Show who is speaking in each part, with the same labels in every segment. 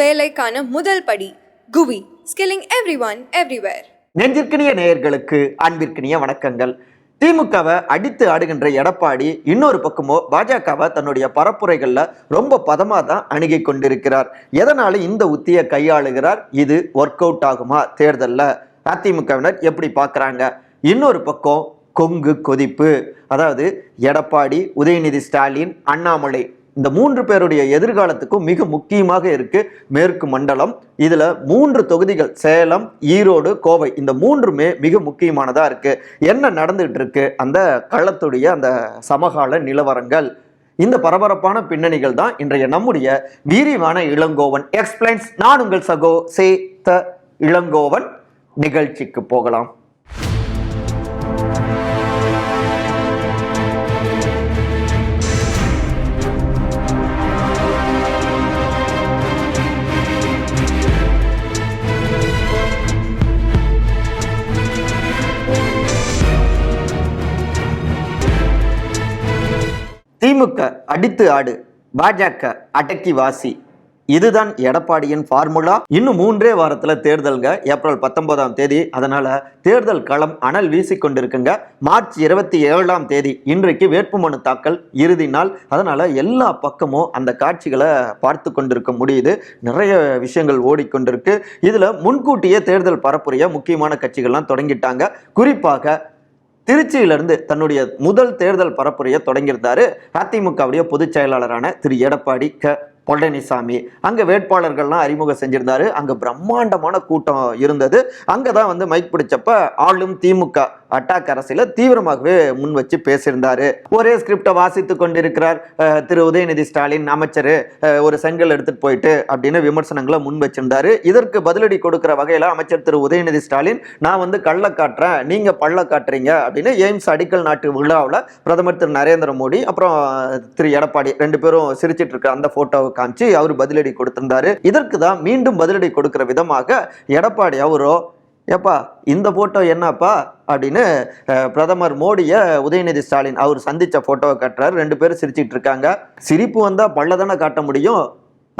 Speaker 1: வேலைக்கான முதல் படி Guvi skilling every one everywhere
Speaker 2: நெஞ்சிற்கினிய நேயர்களுக்கு அன்பிற்கினிய வணக்கங்கள். திமுகவை அடித்து ஆடுகின்ற எடப்பாடி இன்னொரு பக்கமோ பாஜகவை தன்னுடைய பரப்புரைகள்ல ரொம்ப பதமாக தான் அணுகி கொண்டிருக்கிறார். எதனால இந்த உத்தியை கையாளுகிறார்? இது ஒர்க் அவுட் ஆகுமா? தேர்தலில் அதிமுகவினர் எப்படி பார்க்குறாங்க? இன்னொரு பக்கம் கொங்கு கொதிப்பு. அதாவது எடப்பாடி உதயநிதி ஸ்டாலின் அண்ணாமலை. இந்த மூன்று பேருடைய எதிர்காலத்துக்கும் மிக முக்கியமாக இருக்கு மேற்கு மண்டலம். இதுல மூன்று தொகுதிகள் சேலம் ஈரோடு கோவை இந்த மூன்றுமே மிக முக்கியமானதா இருக்கு. என்ன நடந்துட்டு இருக்கு? அந்த களத்துடைய அந்த சமகால நிலவரங்கள். இந்த பரபரப்பான பின்னணிகள் தான் இன்றைய நம்முடைய வீரிவான இளங்கோவன் எக்ஸ்பிளைன்ஸ் நான் உங்கள் சகோ சே த இளங்கோவன். நிகழ்ச்சிக்கு போகலாம். திமுக அடித்து ஆடு பாஜக அடக்கி வாசி. இதுதான் எடப்பாடியின் ஃபார்முலா இன்னும் மூன்றே வாரத்தில் தேர்தலுங்க ஏப்ரல் பத்தொன்பதாம் தேதி. அதனால தேர்தல் களம் அனல் வீசிக்கொண்டிருக்குங்க. மார்ச் இருபத்தி ஏழாம் தேதி இன்றைக்கு வேட்புமனு தாக்கல் இறுதி நாள். அதனால எல்லா பக்கமும் அந்த காட்சிகளை பார்த்து கொண்டிருக்க முடியுது. நிறைய விஷயங்கள் ஓடிக்கொண்டிருக்கு. இதுல முன்கூட்டியே தேர்தல் பரப்புரைய முக்கியமான கட்சிகள்லாம் தொடங்கிட்டாங்க. குறிப்பாக திருச்சியிலிருந்து தன்னுடைய முதல் தேர்தல் பரப்புரையை தொடங்கியிருந்தாரு அதிமுகவுடைய பொதுச் செயலாளரான திரு. எடப்பாடி க. பழனிசாமி. அங்கே வேட்பாளர்கள்லாம் அறிமுகம் செஞ்சிருந்தாரு. அங்கே பிரம்மாண்டமான கூட்டம் இருந்தது. அங்கே தான் வந்து மைக் பிடிச்சப்ப ஆளும் திமுக அட்டாக் அரசியல தீவிரமாகவே முன் வச்சு பேசியிருந்தார். ஒரே ஸ்கிரிப்டை வாசித்து கொண்டிருக்கிறார் திரு உதயநிதி ஸ்டாலின் அமைச்சர் ஒரு செங்கல் எடுத்துட்டு போயிட்டு அப்படின்னு விமர்சனங்களை முன் வச்சிருந்தாரு. இதற்கு பதிலடி கொடுக்கிற வகையில் அமைச்சர் திரு உதயநிதி ஸ்டாலின் நான் வந்து கள்ள காட்டுறேன் நீங்க பள்ள காட்டுறீங்க அப்படின்னு எய்ம்ஸ் அடிக்கல் நாட்டு விழாவில் பிரதமர் திரு நரேந்திர மோடி அப்புறம் திரு எடப்பாடி ரெண்டு பேரும் சிரிச்சிட்டு இருக்க அந்த போட்டோவை காமிச்சு அவர் பதிலடி கொடுத்திருந்தாரு. இதற்கு தான் மீண்டும் பதிலடி கொடுக்கிற விதமாக எடப்பாடி அவரோ ஏப்பா இந்த ஃபோட்டோ என்னப்பா? அப்படின்னு பிரதமர் மோடியை உதயநிதி ஸ்டாலின் அவர் சந்தித்த ஃபோட்டோவை காட்டுறாரு. ரெண்டு பேரும் சிரிச்சிட்டு இருக்காங்க. சிரிப்பு வந்தால் பல்ல தானே காட்ட முடியும்?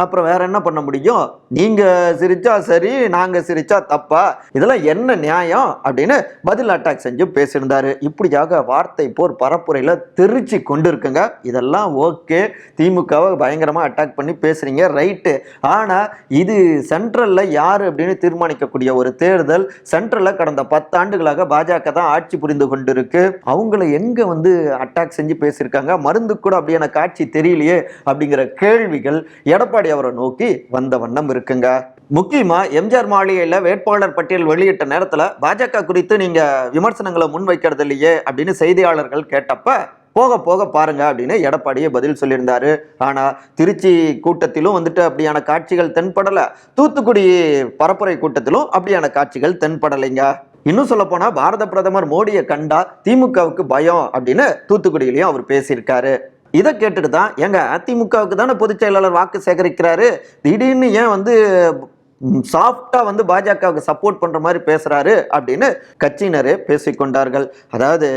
Speaker 2: அப்புறம் வேற என்ன பண்ண முடியும்? நீங்க சிரிச்சா சரி நாங்க சிரிச்சா தப்பா? இதெல்லாம் என்ன நியாயம்? அப்படின்னு பதில் அட்டாக் செஞ்சு பேசியிருந்தாரு. இப்படியாக வார்த்தை போர் பரப்புரையில தெரிச்சு கொண்டு இருக்குங்க இதெல்லாம் ஓகே திமுகவை பயங்கரமா அட்டாக் பண்ணி பேசுறீங்க. ரைட்டு ஆனா இது சென்ட்ரல்ல யாரு அப்படின்னு தீர்மானிக்கக்கூடிய ஒரு தேர்தல் சென்ட்ரல்ல கடந்த பத்தாண்டுகளாக பாஜக தான் ஆட்சி புரிந்து கொண்டிருக்கு. அவங்கள எங்க வந்து அட்டாக் செஞ்சு பேசியிருக்காங்க? மருந்து கூட அப்படியான காட்சி தெரியலையே அப்படிங்கிற கேள்விகள் எடப்பாடி அவரை நோக்கி வந்த வண்ணம் இருக்குங்க. முக்கியமா எம்ஜிஆர் மாளிகையில வேட்பாளர் பட்டியல் வெளியிட்ட நேரத்துல பாஜக குறித்து நீங்க விமர்சனங்களை முன்வைக்கிறது இல்லையே அப்படின்னு செய்தியாளர்கள் கேட்டப்ப போக போக பாருங்க அப்படின்னு எடப்பாடியே பதில் சொல்லியிருந்தாரு. ஆனா திருச்சி கூட்டத்திலும் வந்துட்டு அப்படியான காட்சிகள் தென்படல. தூத்துக்குடி பரப்புரை கூட்டத்திலும் அப்படியான காட்சிகள் தென்படலைங்க. இன்னும் சொல்ல போனா பாரத பிரதமர் மோடியை கண்டா திமுகவுக்கு பயம் அப்படின்னு தூத்துக்குடியிலையும் அவர் பேசியிருக்காரு. இதை கேட்டுட்டு தான் எங்க அதிமுகவுக்கு தானே பொதுச் செயலாளர் வாக்கு சேகரிக்கிறாரு. திடீர்னு ஏன் வந்து சாஃப்டா வந்து பாஜகவுக்கு சப்போர்ட் பண்ற மாதிரி பேசுறாரு அப்படின்னு கட்சியினர் பேசிக்கொண்டார்கள் அதாவது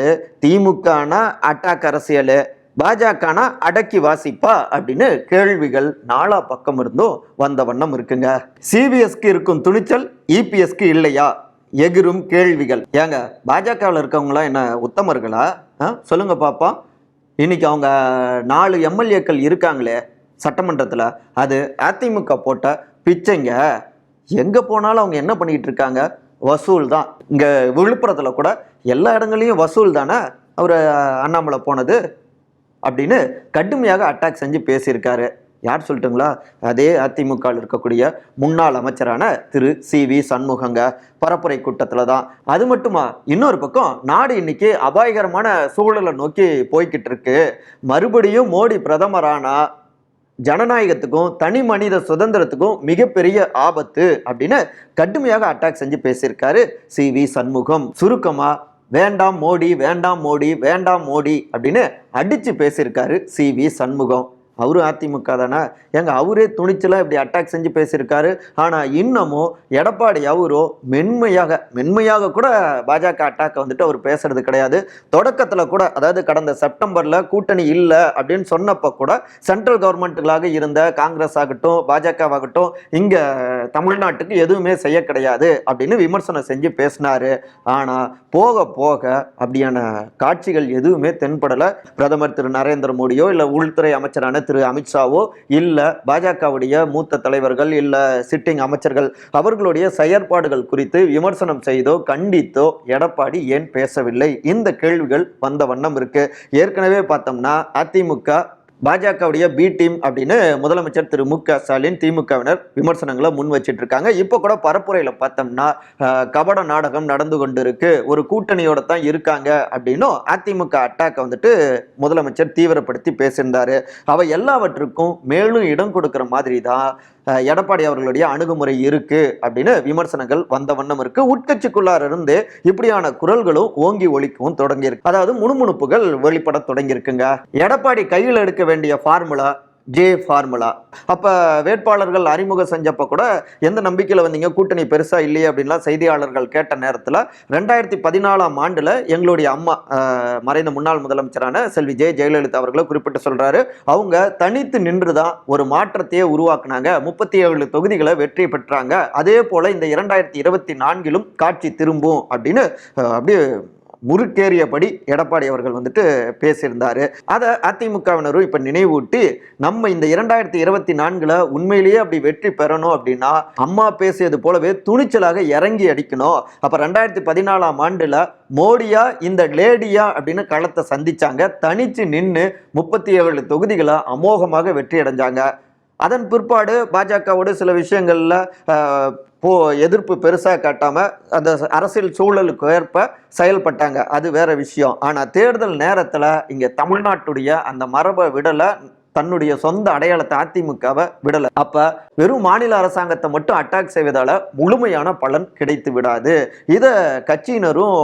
Speaker 2: திமுகனா அட்டாக் அரசியல் பாஜகனா அடக்கி வாசிப்பா அப்படின்னு கேள்விகள் நாலா பக்கம் இருந்தும் வந்த வண்ணம் இருக்குங்க. சிபிஎஸ்க்கு இருக்கும் துணிச்சல் இபிஎஸ்க்கு இல்லையா? எகிரும் கேள்விகள். ஏங்க பாஜகவில் இருக்கவங்களாம் என்ன உத்தமர்களா? ஆ? சொல்லுங்க பாப்பா. இன்னைக்கு அவங்க நாலு எம்எல்ஏக்கள் இருக்காங்களே சட்டமன்றத்தில் அது அதிமுக போட்ட பிச்சைங்க. எங்கே போனாலும் அவங்க என்ன பண்ணிக்கிட்டு இருக்காங்க? வசூல் தான். இங்கே விழுப்புரத்தில் கூட எல்லா இடங்களையும் வசூல் தானே? அவர் அண்ணாமலை போனது அப்படின்னு கடுமையாக அட்டாக் செஞ்சு பேசியிருக்காரு. யார் சொல்லட்டுங்களா? அதே அதிமுகவில் இருக்கக்கூடிய முன்னாள் அமைச்சரான திரு சி வி சண்முகங்க பரப்புரை கூட்டத்தில் தான். அது மட்டுமா? இன்னொரு பக்கம் நாடு இன்னைக்கு அபாயகரமான சூழலை நோக்கி போய்கிட்டு இருக்கு. மறுபடியும் மோடி பிரதமரானா ஜனநாயகத்துக்கும் தனி மனித சுதந்திரத்துக்கும் மிகப்பெரிய ஆபத்து அப்படின்னு கடுமையாக அட்டாக் செஞ்சு பேசியிருக்காரு சி வி சண்முகம். சுருக்கமாக வேண்டாம் மோடி வேண்டாம் மோடி வேண்டாம் மோடி அப்படின்னு அடித்து பேசியிருக்காரு சி வி சண்முகம். அவரும் அதிமுக தானே? ஏங்க அவரே துணிச்சலாக இப்படி அட்டாக் செஞ்சு பேசியிருக்காரு. ஆனால் இன்னமும் எடப்பாடி அவரோ மென்மையாக மென்மையாக கூட பாஜக அட்டாக்கை வந்துட்டு அவர் பேசுறது கிடையாது. தொடக்கத்தில் கூட அதாவது கடந்த செப்டம்பரில் கூட்டணி இல்லை அப்படின்னு சொன்னப்போ கூட சென்ட்ரல் கவர்மெண்ட்டுகளாக இருந்த காங்கிரஸ் ஆகட்டும் பாஜகவாகட்டும் இங்கே தமிழ்நாட்டுக்கு எதுவுமே செய்ய கிடையாது அப்படின்னு விமர்சனம் செஞ்சு பேசினாரு. ஆனால் போக போக அப்படியான காட்சிகள் எதுவுமே தென்படலை. பிரதமர் திரு நரேந்திர மோடியோ இல்லை உள்துறை அமைச்சரான திரு அமித்ஷாவோ இல்லை பாஜகவுடைய மூத்த தலைவர்கள் இல்லை சிட்டிங் அமைச்சர்கள் அவர்களுடைய செயற்பாடுகள் குறித்து விமர்சனம் செய்தோ கண்டித்தோ எடப்பாடி ஏன் பேசவில்லை? இந்த கேள்விகள் வந்த வண்ணம் இருக்கு. ஏற்கனவே பார்த்தோம்னா அதிமுக பாஜகவுடைய பி டீம் அப்படின்னு முதலமைச்சர் திரு மு க ஸ்டாலின் திமுகவினர் விமர்சனங்களை முன் வச்சிட்டு இருக்காங்க இப்போ கூட பரப்புரையில் பார்த்தோம்னா கபட நாடகம் நடந்து கொண்டு இருக்கு ஒரு கூட்டணியோட தான் இருக்காங்க அப்படின்னும் அதிமுக அட்டாக்கை வந்துட்டு முதலமைச்சர் தீவிரப்படுத்தி பேசியிருந்தாரு. அவ எல்லாவற்றுக்கும் மேலும் இடம் கொடுக்குற மாதிரி தான் எடப்பாடி அவர்களுடைய அணுகுமுறை இருக்கு அப்படின்னு விமர்சனங்கள் வந்த வண்ணம் இருக்கு. உட்கட்சிக்குள்ளார இருந்து இப்படியான குரல்களும் ஓங்கி ஒழிக்கவும் தொடங்கியிருக்கு. அதாவது முணுமுணுப்புகள் வெளிப்பட தொடங்கியிருக்குங்க. எடப்பாடி கையில் எடுக்க வேண்டிய ஃபார்முலா ஜே ஃபார்முலா அப்போ வேட்பாளர்கள் அறிமுகம் செஞ்சப்போ கூட எந்த நம்பிக்கையில் வந்தீங்க? கூட்டணி பெருசாக இல்லையே அப்படின்லாம் செய்தியாளர்கள் கேட்ட நேரத்தில் ரெண்டாயிரத்தி பதினாலாம் ஆண்டில் எங்களுடைய அம்மா மறைந்த முன்னாள் முதலமைச்சரான செல்வி ஜெய ஜெயலலிதா அவர்களை குறிப்பிட்டு சொல்கிறாரு அவங்க தனித்து நின்று தான் ஒரு மாற்றத்தையே உருவாக்குனாங்க. முப்பத்தி ஏழு தொகுதிகளை வெற்றி பெற்றாங்க. அதே போல் இந்த இரண்டாயிரத்தி இருபத்தி நான்கிலும் காட்சி திரும்பும் அப்படின்னு அப்படியே முறுக்கேறியபடி எடப்பாடி அவர்கள் வந்துட்டு பேசியிருந்தார். அதை அதிமுகவினரும் இப்போ நினைவூட்டி நம்ம இந்த இரண்டாயிரத்தி இருபத்தி நான்கில் உண்மையிலேயே அப்படி வெற்றி பெறணும் அப்படின்னா அம்மா பேசியது போலவே துணிச்சலாக இறங்கி அடிக்கணும். அப்போ ரெண்டாயிரத்தி பதினாலாம் ஆண்டில் மோடியா இந்த லேடியா அப்படின்னு களத்தை சந்திச்சாங்க. தனிச்சு நின்று முப்பத்தி ஏழு தொகுதிகளை அமோகமாக வெற்றி அடைஞ்சாங்க அதன் பிற்பாடு பாஜகவோட சில விஷயங்களில் போ எதிர்ப்பு பெருசாக காட்டாமல் அந்த அரசியல் சூழலுக்கு ஏற்ப செயல்பட்டாங்க. அது வேற விஷயம். ஆனால் தேர்தல் நேரத்தில் இங்கே தமிழ்நாட்டுடைய அந்த மரபை விடலை தன்னுடைய சொந்த அடையாளத்தை அதிமுகவை விடலை. அப்போ வெறும் மாநில அரசாங்கத்தை மட்டும் அட்டாக் செய்வதால் முழுமையான பலன் கிடைத்து விடாது. இதை கட்சியினரும்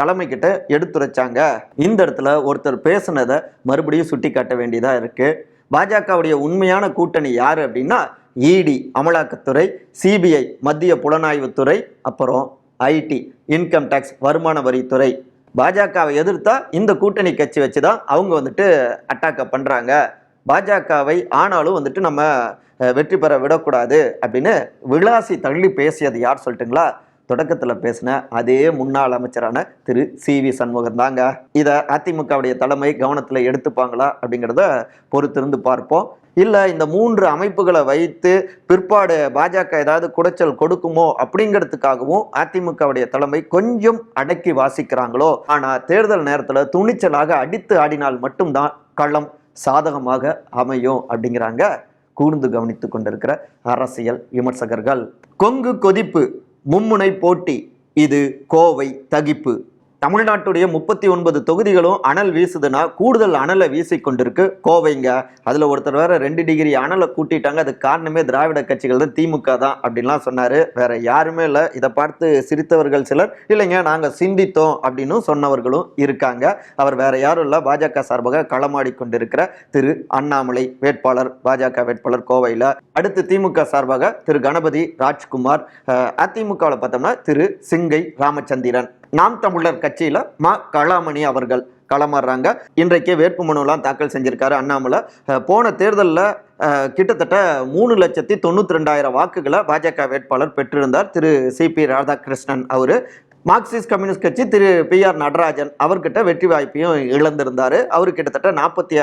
Speaker 2: தலைமை கிட்ட எடுத்துரைச்சாங்க. இந்த இடத்துல ஒருத்தர் பேசுனதை மறுபடியும் சுட்டி காட்ட வேண்டியதாக இருக்குது பாஜகவுடைய உண்மையான கூட்டணி யார் அப்படின்னா இடி அமலாக்கத்துறை சிபிஐ மத்திய புலனாய்வுத்துறை அப்புறம் ஐடி இன்கம் டேக்ஸ் வருமான வரித்துறை. பாஜகவை எதிர்த்தா இந்த கூட்டணி கட்சி வச்சு தான் அவங்க வந்துட்டு அட்டாக்கை பண்ணுறாங்க பாஜகவை ஆனாலும் வந்துட்டு நம்ம வெற்றி பெற விடக்கூடாது அப்படின்னு விளாசி தள்ளி பேசியது யார் சொல்லட்டுங்களா? தொடக்கத்தில் பேசின அதே முன்னாள் அமைச்சரான திரு சி வி சண்முகம் தாங்க. இதை அதிமுகவுடைய தலைமை கவனத்தில் எடுத்துப்பாங்களா அப்படிங்கிறத பொறுத்திருந்து பார்ப்போம். இல்லை இந்த மூன்று அமைப்புகளை வைத்து பிற்பாடு பாஜக ஏதாவது குடைச்சல் கொடுக்குமோ அப்படிங்கிறதுக்காகவும் அதிமுகவுடைய தலைமை கொஞ்சம் அடக்கி வாசிக்கிறாங்களோ? ஆனால் தேர்தல் நேரத்தில் துணிச்சலாக அடித்து ஆடினால் மட்டும்தான் களம் சாதகமாக அமையும் அப்படிங்கிறாங்க. கூர்ந்து கவனித்து கொண்டிருக்கிற அரசியல் விமர்சகர்கள். கொங்கு கொதிப்பு. மும்முனை போட்டி. இது கோவை தகிப்பு. தமிழ்நாட்டுடைய முப்பத்தி ஒன்பது தொகுதிகளும் அனல் வீசுதுன்னா கூடுதல் அனலை வீசி கொண்டிருக்கு. கோவைங்க அதில் ஒருத்தர் வேற ரெண்டு டிகிரி அனலை கூட்டிட்டாங்க. அதுக்கு காரணமே திராவிட கட்சிகள் தான் திமுக தான் அப்படின்லாம் சொன்னார். வேற யாருமே இல்லை. இதை பார்த்து சிரித்தவர்கள் சிலர் இல்லைங்க நாங்கள் சிந்தித்தோம் அப்படின்னு சொன்னவர்களும் இருக்காங்க. அவர் வேற யாரும் இல்லை. பாஜக சார்பாக களமாடி கொண்டிருக்கிற திரு அண்ணாமலை வேட்பாளர் பாஜக வேட்பாளர் கோவையில். அடுத்து திமுக சார்பாக திரு கணபதி ராஜ்குமார் அதிமுகவில் பார்த்தோம்னா திரு சிங்கை ராமச்சந்திரன். நாம் தமிழர் கட்சியில மா. கலாமணி அவர்கள் களமாறுறாங்க இன்றைக்கே வேட்புமனுலாம் தாக்கல் செஞ்சிருக்காரு அண்ணாமலை. போன தேர்தலில் கிட்டத்தட்ட மூணு லட்சத்தி தொண்ணூத்தி ரெண்டாயிரம் வாக்குகளை பாஜக வேட்பாளர் பெற்றிருந்தார். திரு. சிபி ராதாகிருஷ்ணன் அவர். மார்க்சிஸ்ட் கம்யூனிஸ்ட் கட்சி திரு பி ஆர் நடராஜன் அவர்கிட்ட வெற்றி வாய்ப்பையும் இழந்திருந்தார். அவர் கிட்டத்தட்ட நாற்பத்தி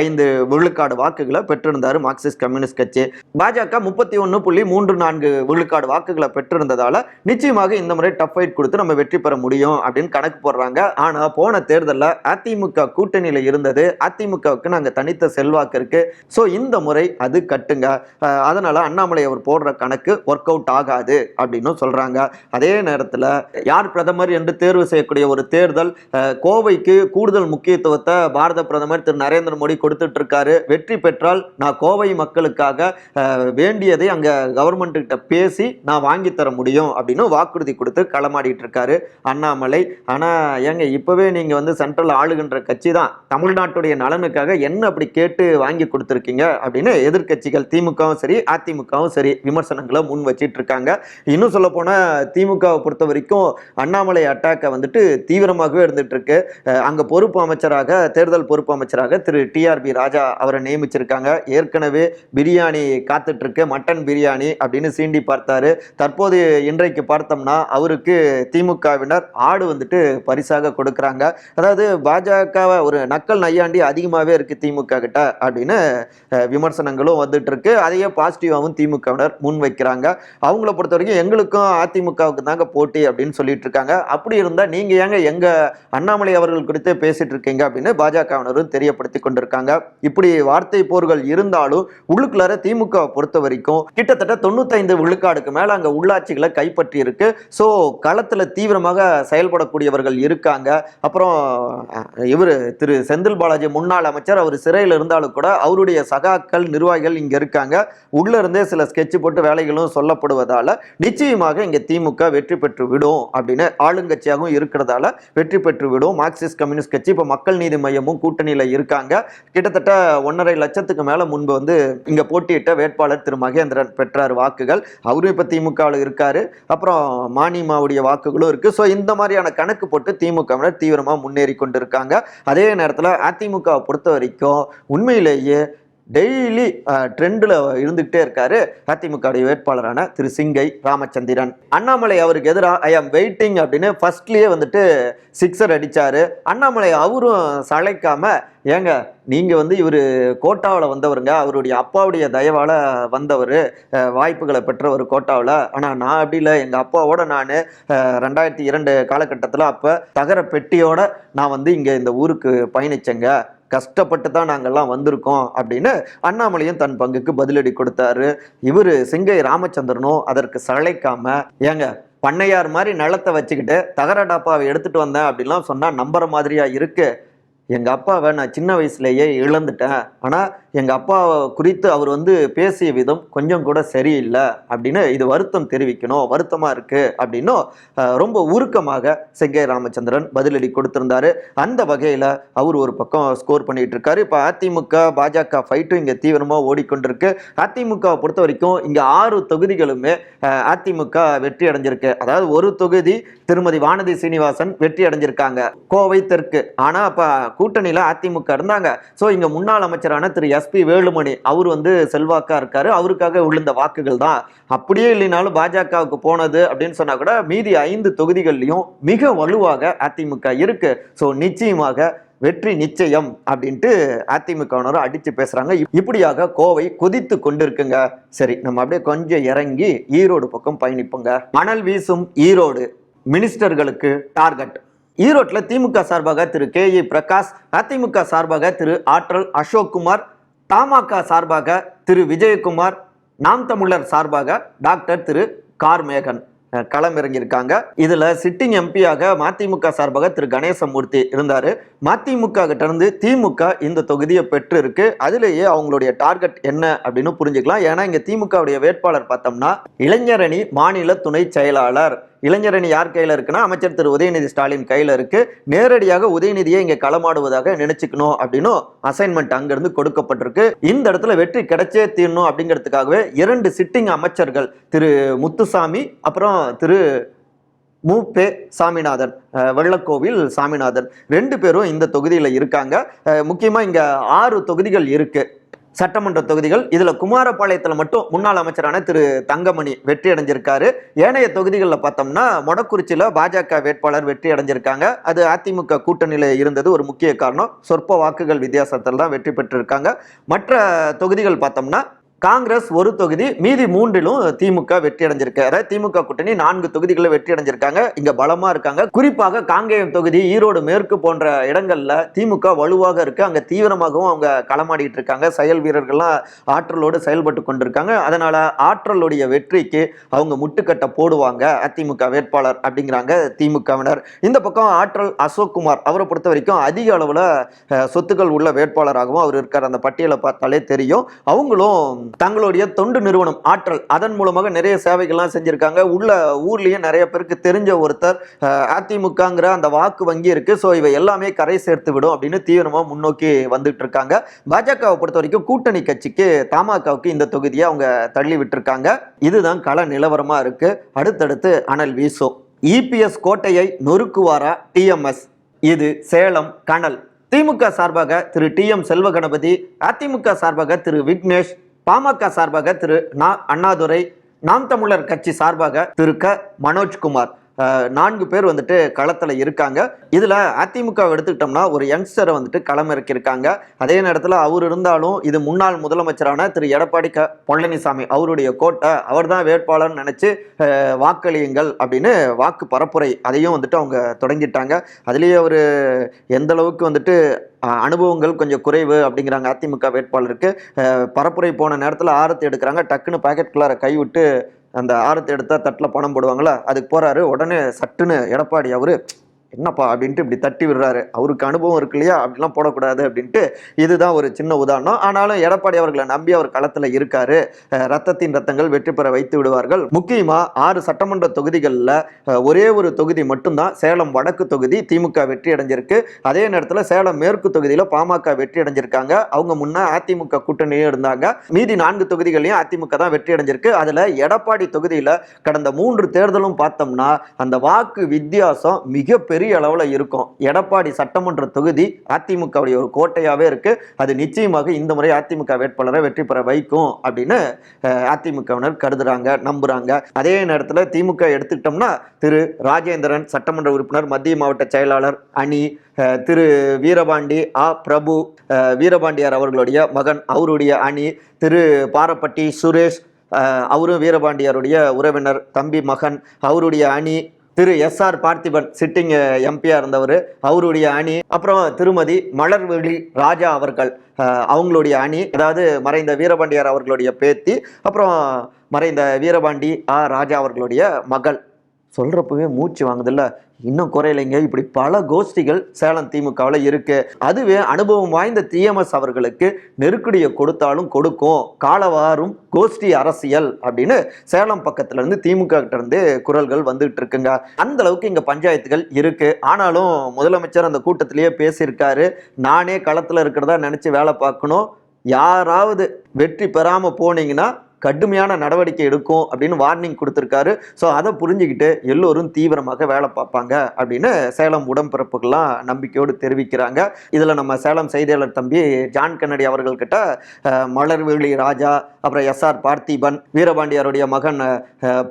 Speaker 2: ஐந்து விழுக்காடு வாக்குகளை பெற்றிருந்தார் மார்க்சிஸ்ட் கம்யூனிஸ்ட் கட்சி. பாஜக முப்பத்தி ஒன்று புள்ளி மூன்று நான்கு விழுக்காடு வாக்குகளை பெற்றிருந்ததால் நிச்சயமாக இந்த முறை டஃப் ஃபைட் கொடுத்து நம்ம வெற்றி பெற முடியும் அப்படின்னு கணக்கு போடுறாங்க. ஆனால் போன தேர்தலில் அதிமுக கூட்டணியில் இருந்தது. அதிமுகவுக்கு நாங்கள் தனித்த செல்வாக்கு இருக்குது ஸோ இந்த முறை அது கட்டுங்க. அதனால் அண்ணாமலை அவர் போடுற கணக்கு ஒர்க் அவுட் ஆகாது அப்படின்னு சொல்கிறாங்க அதே நேரத்தில் யார் பிரதமர் என்று தேர்வு செய்யக்கூடிய ஒரு தேர்தல் கோவைக்கு கூடுதல் முக்கியத்துவத்தை பாரத பிரதமர் திரு நரேந்திர மோடி கொடுத்துட்டு இருக்காரு வெற்றி பெற்றால் நான் கோவை மக்களுக்காக வேண்டியதை அங்க கவர்மெண்ட் கிட்ட பேசி நான் வாங்கி தர முடியும் அப்படின்னு வாக்குறுதி கொடுத்து களமாடிட்டு இருக்காரு அண்ணாமலை. ஆனா ஏங்க இப்பவே நீங்க வந்து சென்ட்ரல் ஆளுகின்ற கட்சி தான். தமிழ்நாட்டுடைய நலனுக்காக என்ன அப்படி கேட்டு வாங்கி கொடுத்துருக்கீங்க அப்படின்னு எதிர்க்கட்சிகள் திமுகவும் சரி அதிமுகவும் சரி விமர்சனங்களை முன் வச்சிட்டு இருக்காங்க இன்னும் சொல்ல போனா திமுகவை பொறுத்த வரைக்கும் அண்ணாமலை அட்டாக்கை வந்துட்டு தீவிரமாகவே இருந்துகிட்ருக்கு அங்கே பொறுப்பு அமைச்சராக தேர்தல் பொறுப்பு அமைச்சராக திரு டிஆர்பி ராஜா அவரை நியமிச்சிருக்காங்க. ஏற்கனவே பிரியாணி காத்துட்ருக்கு மட்டன் பிரியாணி அப்படின்னு சீண்டி பார்த்தாரு. தற்போது இன்றைக்கு பார்த்தோம்னா அவருக்கு திமுகவினர் ஆடு வந்துட்டு பரிசாக கொடுக்குறாங்க. அதாவது பாஜகவை ஒரு நக்கல் நையாண்டி அதிகமாகவே இருக்கு திமுக கிட்ட அப்படின்னு விமர்சனங்களும் வந்துட்டுருக்கு. அதையே பாசிட்டிவாகவும் திமுகவினர் முன் வைக்கிறாங்க அவங்கள பொறுத்த வரைக்கும் எங்களுக்கும் அதிமுகவுக்கு தாங்க போட்டி அப்படின்னு சொல்லி சொல்லிட்டு இருக்காங்க அப்படி இருந்தா நீங்க ஏங்க எங்க அண்ணாமலை அவர்கள் குறித்தே பேசிட்டு இருக்கீங்க அப்படின்னு பாஜகவினரும் தெரியப்படுத்தி கொண்டிருக்காங்க. இப்படி வார்த்தை போர்கள் இருந்தாலும் உள்ளுக்குள்ளார திமுக பொறுத்த வரைக்கும் கிட்டத்தட்ட தொண்ணூத்தைந்து விழுக்காடுக்கு மேல அங்க உள்ளாட்சிகளை கைப்பற்றி இருக்கு ஸோ களத்துல தீவிரமாக செயல்படக்கூடியவர்கள் இருக்காங்க. அப்புறம் இவர் திரு செந்தில் பாலாஜி முன்னாள் அமைச்சர் அவர் சிறையில் இருந்தாலும் கூட அவருடைய சகாக்கள் நிர்வாகிகள் இங்க இருக்காங்க. உள்ள இருந்தே சில ஸ்கெட்ச் போட்டு வேலைகளும் சொல்லப்படுவதால நிச்சயமாக இங்க திமுக வெற்றி பெற்று விடும் அப்படின்னு ஆளுங்கட்சியாகவும் இருக்கிறதால வெற்றி பெற்று விடும். மார்க்சிஸ்ட் கம்யூனிஸ்ட் கட்சி இப்போ மக்கள் நீதி மையமும் கூட்டணியில் இருக்காங்க. கிட்டத்தட்ட ஒன்றரை லட்சத்துக்கு மேலே முன்பு வந்து இங்கே போட்டியிட்ட வேட்பாளர் திரு மகேந்திரன் பெற்றார் வாக்குகள். அவரும் இப்போ திமுகவில் இருக்கார். அப்புறம் மானிமாவுடைய வாக்குகளும் இருக்குது ஸோ இந்த மாதிரியான கணக்கு போட்டு திமுகவினர் தீவிரமாக முன்னேறி கொண்டிருக்காங்க. அதே நேரத்தில் அதிமுகவை பொறுத்த வரைக்கும் உண்மையிலேயே டெய்லி ட்ரெண்டில் இருந்துகிட்டே இருக்காரு அதிமுகவுடைய வேட்பாளரான திரு சிங்கை ராமச்சந்திரன். அண்ணாமலை அவருக்கு எதிராக ஐ ஆம் வெயிட்டிங் அப்படின்னு ஃபர்ஸ்ட்லேயே வந்துட்டு சிக்ஸர் அடித்தார் அண்ணாமலை அவரும் சளைக்காம ஏங்க நீங்கள் வந்து இவர் கோட்டாவில் வந்தவருங்க. அவருடைய அப்பாவுடைய தயவால் வந்தவர். வாய்ப்புகளை பெற்றவர் கோட்டாவில். ஆனால் நான் அப்படி இல்லை. எங்கள் அப்பாவோட நான் ரெண்டாயிரத்தி இரண்டு காலகட்டத்தில் அப்போ தகர பெட்டியோட நான் வந்து இங்கே இந்த ஊருக்கு பயணிச்சேங்க. கஷ்டப்பட்டு தான் நாங்கள்லாம் வந்திருக்கோம் அப்படின்னு அண்ணாமலையும் தன் பங்குக்கு பதிலடி கொடுத்தாரு. இவர் சிங்கை ராமச்சந்திரனும் அதற்கு சளைக்காம ஏங்க பண்ணையார் மாதிரி நிலத்தை வச்சுக்கிட்டு தகர டாப்பாவை எடுத்துகிட்டு வந்தேன் அப்படிலாம் சொன்னால் நம்புற மாதிரியாக இருக்குது எங்கள் அப்பாவை நான் சின்ன வயசுலேயே இழந்துட்டேன். ஆனால் எங்கள் அப்பா குறித்து அவர் வந்து பேசிய விதம் கொஞ்சம் கூட சரியில்லை அப்படின்னு இது வருத்தம் தெரிவிக்கணும் வருத்தமாக இருக்குது அப்படின்னும் ரொம்ப உருக்கமாக செங்கை ராமச்சந்திரன் பதிலடி கொடுத்துருந்தாரு. அந்த வகையில் அவர் ஒரு பக்கம் ஸ்கோர் பண்ணிகிட்டு இருக்காரு. இப்போ அதிமுக பாஜக ஃபைட்டும் இங்கே தீவிரமாக ஓடிக்கொண்டிருக்கு. அதிமுகவை பொறுத்த வரைக்கும் இங்கே ஆறு தொகுதிகளுமே அதிமுக வெற்றி அடைஞ்சிருக்கு. அதாவது ஒரு தொகுதி திருமதி வானதி சீனிவாசன் வெற்றி அடைஞ்சிருக்காங்க. கோவை தெற்கு. ஆனால் அப்போ கூட்டணியில் அதிமுக இருந்தாங்க. ஸோ இங்கே முன்னாள் அமைச்சரான திரு எஸ்பி வேலுமணி அவர் வந்து செல்வாக்கா இருக்காரு. அவருக்காக விழுந்த வாக்குகள் தான். அப்படியே இல்லைனாலும் பாஜகவுக்கு போனது அப்படின்னு சொன்னா கூட மீதி ஐந்து தொகுதிகள்லையும் மிக வலுவாக அதிமுக இருக்கு. ஸோ நிச்சயமாக வெற்றி நிச்சயம் அப்படின்ட்டு அதிமுகவினரும் அடித்து பேசுகிறாங்க இப்- இப்படியாக கோவை கொதித்து கொண்டிருக்குங்க. சரி நம்ம அப்படியே கொஞ்சம் இறங்கி ஈரோடு பக்கம் பயணிப்போங்க. மணல் வீசும் ஈரோடு மினிஸ்டர்களுக்கு டார்கெட். ஈரோட்டில் திமுக சார்பாக திரு கே ஏ பிரகாஷ் அதிமுக சார்பாக திரு ஆற்றல் அசோக் குமார் தமாக சார்பாக திரு விஜயகுமார் நாம் தமிழர் சார்பாக டாக்டர் திரு கார்மேகன் களம் இறங்கியிருக்காங்க இதில் சிட்டிங் எம்பியாக மதிமுக சார்பாக திரு கணேசமூர்த்தி இருந்தார். மதிமுக கிட்ட இருந்து திமுக இந்த தொகுதியை பெற்று இருக்கு அதுலேயே அவங்களுடைய டார்கெட் என்ன அப்படின்னு புரிஞ்சுக்கலாம். ஏன்னா இங்க திமுகவுடைய வேட்பாளர் பார்த்தோம்னா இளைஞரணி மாநில துணை செயலாளர். இளைஞரணி யார் கையில் இருக்குன்னா அமைச்சர் திரு. உதயநிதி ஸ்டாலின் கையில் இருக்கு. நேரடியாக உதயநிதியை இங்கே களமாடுவதாக நினைச்சுக்கணும் அப்படின்னு அசைன்மெண்ட் அங்கிருந்து கொடுக்கப்பட்டிருக்கு. இந்த இடத்துல வெற்றி கிடைச்சே தீரணும் அப்படிங்கிறதுக்காகவே இரண்டு சிட்டிங் அமைச்சர்கள் திரு. முத்துசாமி அப்புறம் திரு. மூப்பே சாமிநாதன் வெள்ளக்கோவில் சாமிநாதன். ரெண்டு பேரும் இந்த தொகுதியில் இருக்காங்க. முக்கியமாக இங்கே ஆறு தொகுதிகள் இருக்குது சட்டமன்ற தொகுதிகள். இதில் குமாரபாளையத்தில் மட்டும் முன்னாள் அமைச்சரான திரு. தங்கமணி வெற்றி அடைஞ்சிருக்காரு. ஏனைய தொகுதிகளில் பார்த்தோம்னா மொடக்குறிச்சியில் பாஜக வேட்பாளர் வெற்றி அடைஞ்சிருக்காங்க. அது அதிமுக கூட்டணியில் இருந்தது ஒரு முக்கிய காரணம். சொற்ப வாக்குகள் வித்தியாசத்தில் தான் வெற்றி பெற்றிருக்காங்க. மற்ற தொகுதிகள் பார்த்தோம்னா காங்கிரஸ் ஒரு தொகுதி மீதி மூன்றிலும் திமுக வெற்றி அடைஞ்சிருக்கு அதாவது திமுக கூட்டணி நான்கு தொகுதிகளில் வெற்றி அடைஞ்சிருக்காங்க. இங்க பலமா இருக்காங்க. குறிப்பாக காங்கேயம் தொகுதி ஈரோடு மேற்கு போன்ற இடங்கள்ல திமுக வலுவாக இருக்கு. அங்க தீவிரமாகவும் அவங்க களமாடிட்டு இருக்காங்க. செயல் வீரர்கள்லாம் ஆற்றலோடு செயல்பட்டு கொண்டிருக்காங்க. அதனால ஆற்றலுடைய வெற்றிக்கு அவங்க முட்டுக்கட்டை போடுவாங்க. அதிமுக வேட்பாளர் அப்படிங்கிறாங்க திமுகவினர். இந்த பக்கம் ஆற்றல் அசோக் குமார் அவரை பொறுத்த வரைக்கும் அதிக அளவுல சொத்துக்கள் உள்ள வேட்பாளராகவும் அவர் இருக்கார். அந்த பட்டியலை பார்த்தாலே தெரியும். அவங்களும் தங்களுடைய தொண்டு நிறுவனம் ஆற்றல் அதன் மூலமாக நிறைய சேவைகள்லாம் செஞ்சுருக்காங்க. உள்ள ஊர்லேயே நிறைய பேருக்கு தெரிஞ்ச ஒருத்தர் அதிமுகங்கிற அந்த வாக்கு வங்கி இருக்குது ஸோ இவை எல்லாமே கரை சேர்த்து விடும் அப்படின்னு தீவிரமாக முன்னோக்கி வந்துட்டு இருக்காங்க பாஜகவை பொறுத்த வரைக்கும் கூட்டணி கட்சிக்கு தமாகவுக்கு இந்த தொகுதியை அவங்க தள்ளி விட்டுருக்காங்க இதுதான் கள நிலவரமாக இருக்குது அடுத்தடுத்து அனல் வீசும். இபிஎஸ் கோட்டையை நொறுக்குவாரா டிஎம்எஸ் இது சேலம் கனல். திமுக சார்பாக திரு டி எம் செல்வகணபதி அதிமுக சார்பாக திரு விக்னேஷ் பாமக சார்பாக திரு நா அண்ணாதுரை நாம் தமிழர் கட்சி சார்பாக திரு க. மனோஜ்குமார். நான்கு பேர் வந்துட்டு களத்தில் இருக்காங்க. இதில் அதிமுக எடுத்துக்கிட்டோம்னா ஒரு யங்ஸ்டரை வந்துட்டு களம் இறக்கியிருக்காங்க அதே நேரத்தில் அவர் இருந்தாலும் இது முன்னாள் முதலமைச்சரான திரு எடப்பாடி க பழனிசாமி அவருடைய கோட்டை அவர் தான் வேட்பாளர்னு நினச்சி வாக்களியுங்கள் அப்படின்னு வாக்கு பரப்புரை அதையும் வந்துட்டு அவங்க தொடங்கிட்டாங்க. அதுலேயே அவர் எந்தளவுக்கு வந்துட்டு அனுபவங்கள் கொஞ்சம் குறைவு அப்படிங்கிறாங்க அதிமுக வேட்பாளருக்கு. பரப்புரை போன நேரத்தில் ஆரத்தி எடுக்கிறாங்க. டக்குன்னு பாக்கெட்குள்ளார கைவிட்டு அந்த ஆரத்தை எடுத்தால் தட்டில் பணம் போடுவாங்களா? அதுக்கு போகிறாரு உடனே சட்டுன்னு எடப்பாடி அவர் என்னப்பா அப்படின்ட்டு இப்படி தட்டி விடுறாரு. அவருக்கு அனுபவம் இருக்கு இல்லையா? அப்படிலாம் போடக்கூடாது அப்படின்ட்டு இதுதான் ஒரு சின்ன உதாரணம். ஆனாலும் எடப்பாடி அவர்களை நம்பி அவர் களத்தில் இருக்காரு. ரத்தத்தின் ரத்தங்கள் வெற்றி பெற வைத்து விடுவார்கள். முக்கியமாக ஆறு சட்டமன்ற தொகுதிகளில் ஒரே ஒரு தொகுதி மட்டும்தான். சேலம் வடக்கு தொகுதி திமுக வெற்றி அடைஞ்சிருக்கு. அதே நேரத்தில் சேலம் மேற்கு தொகுதியில் பாமக வெற்றி அடைஞ்சிருக்காங்க. அவங்க முன்னே அதிமுக கூட்டணியும் இருந்தாங்க. மீதி நான்கு தொகுதிகளையும் அதிமுக தான் வெற்றி அடைஞ்சிருக்கு. அதில் எடப்பாடி தொகுதியில் கடந்த மூன்று தேர்தலும் பார்த்தோம்னா அந்த வாக்கு வித்தியாசம் மிக பெரிய பெரிய அளவில் இருக்கும். எடப்பாடி சட்டமன்ற தொகுதி அதிமுகவுடைய ஒரு கோட்டையாகவே இருக்கு. அது நிச்சயமாக இந்த முறை அதிமுக வேட்பாளரை வெற்றி பெற வைக்கும் அப்படின்னு அதிமுகவினர் கருதுறாங்க நம்புறாங்க. அதே நேரத்தில் திமுக எடுத்துக்கிட்டோம்னா திரு ராஜேந்திரன் சட்டமன்ற உறுப்பினர் மத்திய மாவட்ட செயலாளர் அணி திரு வீரபாண்டி ஆ பிரபு வீரபாண்டியார் அவர்களுடைய மகன் அவருடைய அணி திரு பாரப்பட்டி சுரேஷ் அவரும் வீரபாண்டியாருடைய உறவினர் தம்பி மகன் அவருடைய அணி திரு எஸ் ஆர் பார்த்திபன் சிட்டிங் எம்பியா இருந்தவர் அவருடைய அணி அப்புறம் திருமதி மலர்விழி ராஜா அவர்கள் அவங்களுடைய அணி அதாவது மறைந்த வீரபாண்டியார் அவர்களுடைய பேத்தி அப்புறம் மறைந்த வீரபாண்டி ஆ ராஜா அவர்களுடைய மகள். சொல்கிறப்பவே மூச்சு வாங்குதில்ல? இன்னும் குறையலைங்க. இப்படி பல கோஷ்டிகள் சேலம் திமுகவில் இருக்குது அதுவே அனுபவம் வாய்ந்த டிஎம்எஸ் அவர்களுக்கு நெருக்கடியை கொடுத்தாலும் கொடுக்கும். காலவாரும் கோஷ்டி அரசியல் அப்படின்னு சேலம் பக்கத்துலேருந்து திமுக இருந்து குரல்கள் வந்துகிட்டு இருக்குங்க. அந்த அளவுக்கு பஞ்சாயத்துகள் இருக்குது ஆனாலும் முதலமைச்சர் அந்த கூட்டத்திலேயே பேசியிருக்காரு. நானே களத்தில் இருக்கிறதா நினச்சி வேலை பார்க்கணும். யாராவது வெற்றி பெறாமல் போனீங்கன்னா கடுமையான நடவடிக்கை எடுக்கும் அப்படின்னு வார்னிங் கொடுத்துருக்காரு. ஸோ அதை புரிஞ்சுக்கிட்டு எல்லோரும் தீவிரமாக வேலை பார்ப்பாங்க அப்படின்னு சேலம் உடம்பிறப்புகள்லாம் நம்பிக்கையோடு தெரிவிக்கிறாங்க. இதில் நம்ம சேலம் செய்தியாளர் தம்பி ஜான் கன்னடி அவர்கள்கிட்ட மலர்விழி ராஜா அப்புறம் எஸ்ஆர் பார்த்திபன் வீரபாண்டியாருடைய மகன்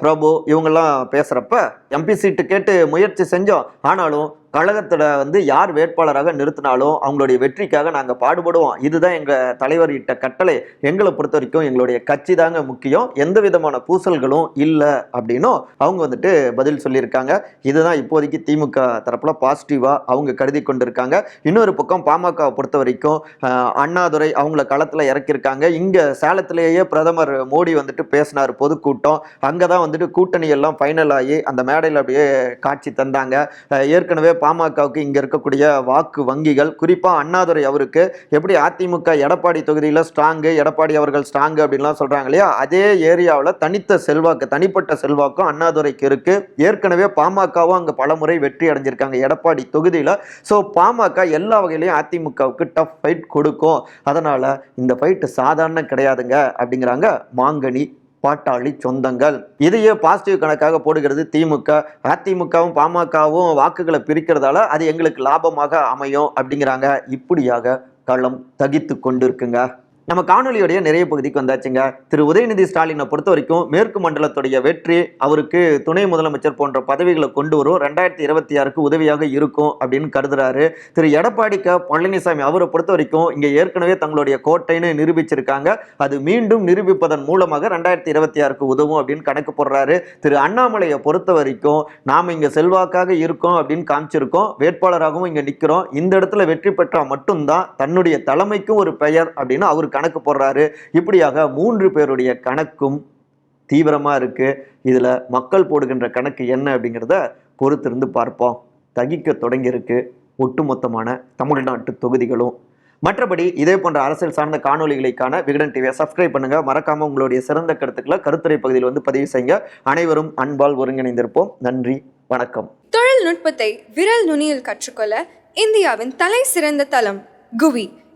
Speaker 2: பிரபு இவங்கெல்லாம் பேசுகிறப்ப எம்பி சீட்டு கேட்டு முயற்சி செஞ்சோம். ஆனாலும் கழகத்தில் வந்து யார் வேட்பாளராக நிறுத்தினாலும் அவங்களுடைய வெற்றிக்காக நாங்கள் பாடுபடுவோம். இதுதான் எங்கள் தலைவர் இட்ட கட்டளை. எங்களை பொறுத்த வரைக்கும் எங்களுடைய கட்சி தாங்க முக்கியம். எந்த விதமான பூசல்களும் இல்லை அப்படின்னும் அவங்க வந்துட்டு பதில் சொல்லியிருக்காங்க. இதுதான் இப்போதைக்கு திமுக தரப்பில் பாசிட்டிவாக அவங்க கருதி கொண்டிருக்காங்க. இன்னொரு பக்கம் பாமகவை பொறுத்த வரைக்கும் அண்ணாதுரை அவங்கள களத்தில் இறக்கியிருக்காங்க. இங்கே சேலத்திலேயே பிரதமர் மோடி வந்துட்டு பேசினார் பொதுக்கூட்டம். அங்கே தான் வந்துட்டு கூட்டணி எல்லாம் ஃபைனல் ஆகி அந்த மேடையில் அப்படியே காட்சி தந்தாங்க. ஏற்கனவே பாமகவுக்கு இங்கே இருக்கக்கூடிய வாக்கு வங்கிகள் குறிப்பாக அண்ணாதுரை அவருக்கு எப்படி அதிமுக எடப்பாடி தொகுதியில் ஸ்ட்ராங்கு எடப்பாடி அவர்கள் ஸ்ட்ராங்கு அப்படின்லாம் சொல்கிறாங்க இல்லையா? அதே ஏரியாவில் தனித்த செல்வாக்கு தனிப்பட்ட செல்வாக்கும் அண்ணாதுரைக்கு இருக்குது ஏற்கனவே பாமகவும் அங்கே பலமுறை வெற்றி அடைஞ்சிருக்காங்க எடப்பாடி தொகுதியில். ஸோ பாமக எல்லா வகையிலையும் அதிமுகவுக்கு டஃப் ஃபைட் கொடுக்கும். அதனால் இந்த ஃபைட்டு சாதாரண கிடையாதுங்க அப்படிங்கிறாங்க மாங்கனி பாட்டாளி சொந்தங்கள். இதையே பாசிட்டிவ் கணக்காக போடுகிறது திமுக. அதிமுகவும் பாமகவும் வாக்குகளை பிரிக்கிறதால அது எங்களுக்கு லாபமாக அமையும் அப்படிங்கிறாங்க. இப்படியாக களம் தகித்து கொண்டிருக்குங்க. நம்ம காணொலியுடைய நிறைய பகுதிக்கு வந்தாச்சுங்க. திரு. உதயநிதி ஸ்டாலினை பொறுத்த வரைக்கும் மேற்கு மண்டலத்துடைய வெற்றி அவருக்கு துணை முதலமைச்சர் போன்ற பதவிகளை கொண்டு வரும் ரெண்டாயிரத்தி இருபத்தி ஆறுக்கு உதவியாக இருக்கும் அப்படின்னு கருதுறாரு. திரு. எடப்பாடி க. பழனிசாமி அவரை பொறுத்த வரைக்கும் இங்க ஏற்கனவே தங்களுடைய கோட்டைன்னு நிரூபிச்சிருக்காங்க. அது மீண்டும் நிரூபிப்பதன் மூலமாக ரெண்டாயிரத்தி இருபத்தி ஆறுக்கு உதவும் அப்படின்னு கணக்கு போடுறாரு. திரு. அண்ணாமலையை பொறுத்த வரைக்கும் நாம் இங்க செல்வாக்காக இருக்கோம் அப்படின்னு காமிச்சிருக்கோம். வேட்பாளராகவும் இங்க நிற்கிறோம் இந்த இடத்துல வெற்றி பெற்றால் மட்டும்தான் தன்னுடைய தலைமைக்கும் ஒரு பெயர் அப்படின்னு அவர் கணக்கு போடுறாரு. இப்படியாக மூன்று பேருடைய கணக்கும் தீவிரமாக இருக்குது இதில் மக்கள் போடுகின்ற கணக்கு என்ன அப்படிங்கிறத பொறுத்திருந்து பார்ப்போம். தகிக்க தொடங்கியிருக்கு. ஒட்டுமொத்தமான தமிழ்நாட்டு தொகுதிகளும். மற்றபடி இதே போன்ற அரசியல் சார்ந்த காணொலிகளுக்கான விகடன் டிவியை சப்ஸ்கிரைப் பண்ணுங்கள் மறக்காமல் உங்களுடைய சிறந்த கருத்துக்களை கருத்துரை பகுதியில் வந்து பதிவு செய்யுங்க. அனைவரும் அன்பால் ஒருங்கிணைந்திருப்போம். நன்றி. வணக்கம்.
Speaker 1: தொழில்நுட்பத்தை விரல் நுனியில் கற்றுக்கொள்ள இந்தியாவின் தலை சிறந்த தளம் குவி.